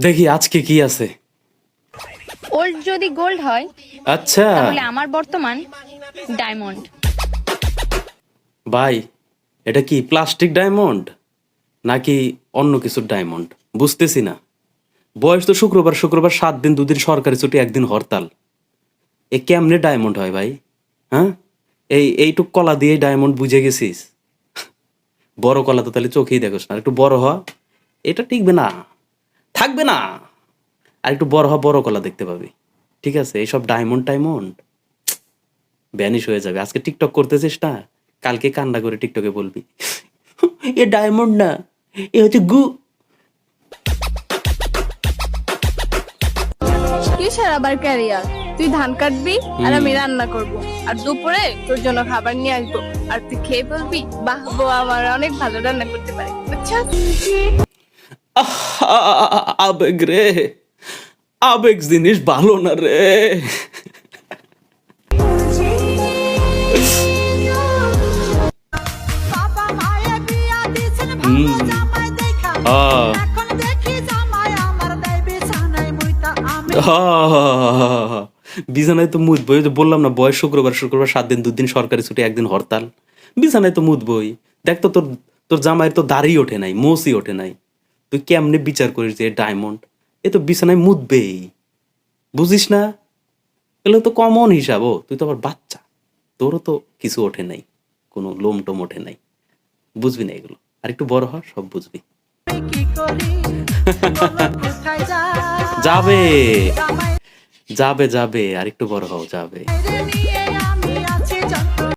দেখি আজকে কি আছে। ওল্ড যদি গোল্ড হয় আচ্ছা। তাহলে আমার বর্তমান ডায়মন্ড ভাই এটা কি প্লাস্টিক ডায়মন্ড নাকি অন্য কিছুর ডায়মন্ড বুঝতেছি না। বয়স তো শুক্রবার শুক্রবার সাত দিন দুদিন সরকারি ছুটি একদিন হরতাল। এ কেমনে ডায়মন্ড হয় ভাই? হ্যাঁ? এই এইটুক কলা দিয়ে ডায়মন্ড বুঝে গেছিস। বড় কলা তো তাহলে চোখেই দেখোস না। একটু বড় হ। এটা টিকবে না। থাকবে না। আর একটু বড় হ বড় কলা দেখতে পাবি। ঠিক আছে? এইসব ডায়মন্ড টাইমন্ড ব্যানিশ হয়ে যাবে। আজকে টিকটক করতেছিস না? কালকে কান্না করে টিকটকে বলবি। এ ডায়মন্ড না। এ হচ্ছে গু। কিসের আবার ক্যারিয়ার তুই ধান কাটবি আর আমি রান্না করব। আর দুপুরে তোর জন্য খাবার নিয়ে আসব। আর তুই খেয়ে বলবি বাহ আমার অনেক ভালো রান্না করতে পারে। আহা, আবেগ রে। আবেগ জিনিস ভালো না রে। বিছানায় তো মুদবই বললাম না বয়স শুক্রবার শুক্রবার সাত দিন দুদিন সরকারি ছুটি একদিন হরতাল। বিছানায় তো মুদবই দেখ তো তোর তোর জামাইয়ের তো দাড়ি ওঠে নাই মোসি ওঠে নাই। তুই কেমনে বিচার করিস যে ডায়মন্ড এ তো বিছানায় মুদবেই বুঝিস না? এগুলো তো কমন হিসাব, ও, তুই তো আবার বাচ্চা। তোরও তো কিছু ওঠে নাই, কোনো লোম টোম ওঠে নাই। বুঝবি না এগুলো। আর একটু বড় হ, সব বুঝবি। যাবে। যাবে যাবে, আর একটু বড় হও, যাবে।